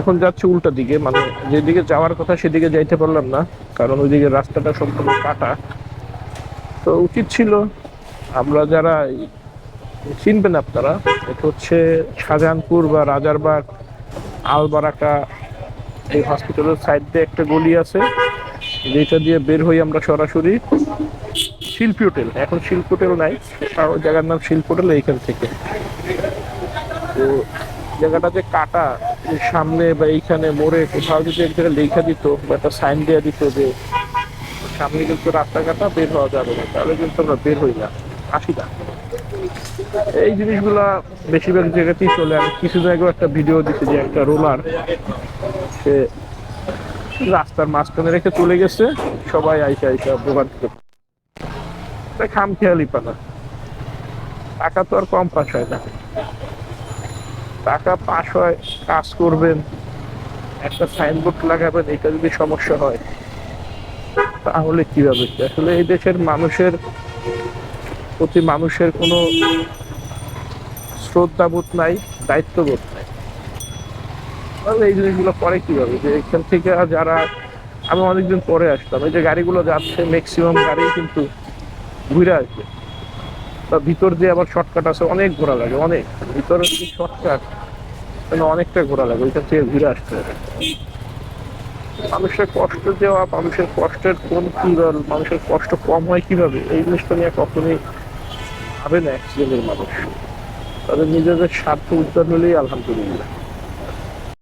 এখন যাচ্ছে উল্টা দিকে মানে যেদিকে যাওয়ার কথা সেদিকে যাইতে পারলাম না, কারণ ওইদিকে রাস্তাটা সম্পূর্ণ কাটা। তো উচিত ছিল আমরা যারা চিনবেন আপনারা, এটা হচ্ছে শাহজাহানপুর বা রাজারবাগ, আলবারাকা, এই হসপিটালের সাইড দিয়ে একটা গলি আছে, যেটা দিয়ে বের হই আমরা সরাসরি শিল্পী হোটেল। এখন শিল্প হোটেল নাই জায়গার নাম শিল্প হোটেল এইখান থেকে। তো জায়গাটা যে কাটা সামনে বা এইখানে মোড়ে কোথাও যদি এক জায়গায় লেখা দিত বা একটা সাইন দেওয়া দিত যে সামনে কিন্তু রাস্তা কাটা বের হওয়া যাবে না, তাহলে কিন্তু আমরা বের হই না, আসি না। এই জিনিসগুলা বেশিরভাগ জায়গাতেই চলে। আমি কিছুদিন আগেও একটা ভিডিও দিচ্ছি যে একটা রোলার সে রাস্তার মাঝখানে রেখে চলে গেছে, সবাই আইসা আইসা ভোগান্তি খাম খেয়ালি পানা টাকা তো আর কম পাস হয় না। টাকা পাস হয়, কাজ করবেন, একটা সাইনবোর্ড লাগাবেন, এটা যদি সমস্যা হয়, তাহলে কীভাবে? আসলে এই দেশের মানুষের প্রতি মানুষের কোনো শ্রদ্ধাবোধ নাই, দায়িত্ববোধ নাই। তাহলে এই জিনিসগুলো করে কীভাবে যে এখান থেকে যারা, আমি অনেকদিন পরে আসতাম এই যে গাড়িগুলো যাচ্ছে ম্যাক্সিমাম গাড়ি কিন্তু ঘুরে আসবে। তা ভিতর দিয়ে আবার শর্টকাট আছে, অনেক ঘোরা লাগে, অনেক। ভিতরে যে শর্টকাট অনেকটা ঘোরা লাগে ওইখান থেকে ঘুরে আসতে মানুষের কষ্ট দেওয়া, মানুষের কষ্টের কোন কি মানুষের কষ্ট কম হয় কীভাবে? এই জিনিসটা নিয়ে কখনোই ভাবে না এক মানুষ। তাদের নিজেদের স্বার্থ উদ্ধার হলেই আলহামদুলিল্লাহ।